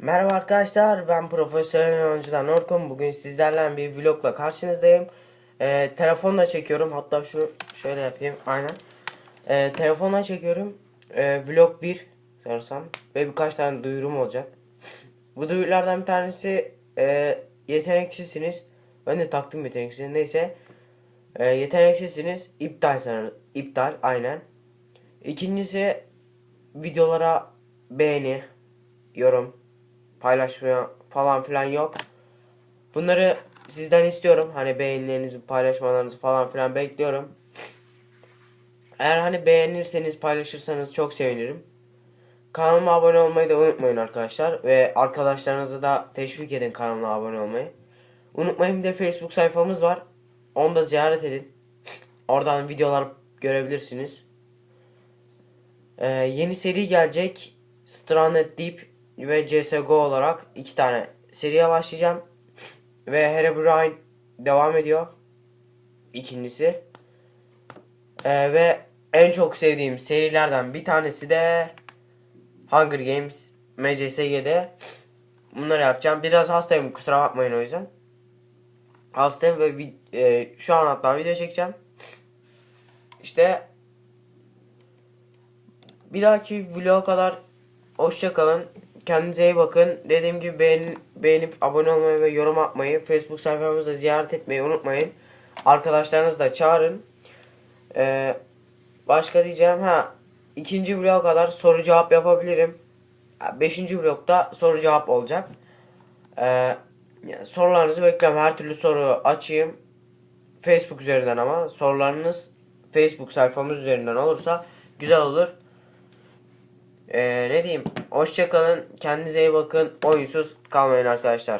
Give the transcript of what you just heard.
Merhaba arkadaşlar ben profesyonel oyuncudan Orkun. Bugün sizlerle bir vlogla karşınızdayım. Ee, telefonla çekiyorum. Hatta şu şöyle yapayım aynen. Ee, telefonla çekiyorum. Ee, vlog 1 sanırsam ve birkaç tane duyurum olacak. Bu duyurulardan bir tanesi e, yeteneksizsiniz. Ben de taktım yeteneksizsiniz neyse. Ee, yeteneksizsiniz. İptal sanırım iptal aynen. İkincisi videolara beğeni yorum paylaşmaya falan filan yok. Bunları sizden istiyorum. Hani beğenilerinizi, paylaşmalarınızı falan filan bekliyorum. Eğer hani beğenirseniz, paylaşırsanız çok sevinirim. Kanalıma abone olmayı da unutmayın arkadaşlar. Ve arkadaşlarınızı da teşvik edin kanalıma abone olmayı. Unutmayın bir de Facebook sayfamız var. Onu da ziyaret edin. Oradan videolar görebilirsiniz. Ee, yeni seri gelecek. Stranded Deep ve CSGO olarak iki tane seriye başlayacağım. Ve Herobrine devam ediyor. İkincisi. Ee, ve en çok sevdiğim serilerden bir tanesi de Hunger Games MCSG'de. Bunları yapacağım. Biraz hastayım kusura bakmayın o yüzden. Hastayım ve e, şu an hatta video çekeceğim. İşte bir dahaki vloga kadar hoşça kalın. Kendinize iyi bakın. Dediğim gibi beğen, beğenip abone olmayı ve yorum atmayı, Facebook sayfamızı ziyaret etmeyi unutmayın. Arkadaşlarınızı da çağırın. Ee, başka diyeceğim ha ikinci vlog kadar soru cevap yapabilirim. Beşinci vlogda soru cevap olacak. Ee, yani sorularınızı bekliyorum. Her türlü soru açayım. Facebook üzerinden ama sorularınız Facebook sayfamız üzerinden olursa güzel olur. Ee, ne diyeyim? Hoşçakalın. Kendinize iyi bakın. Oyunsuz kalmayın arkadaşlar.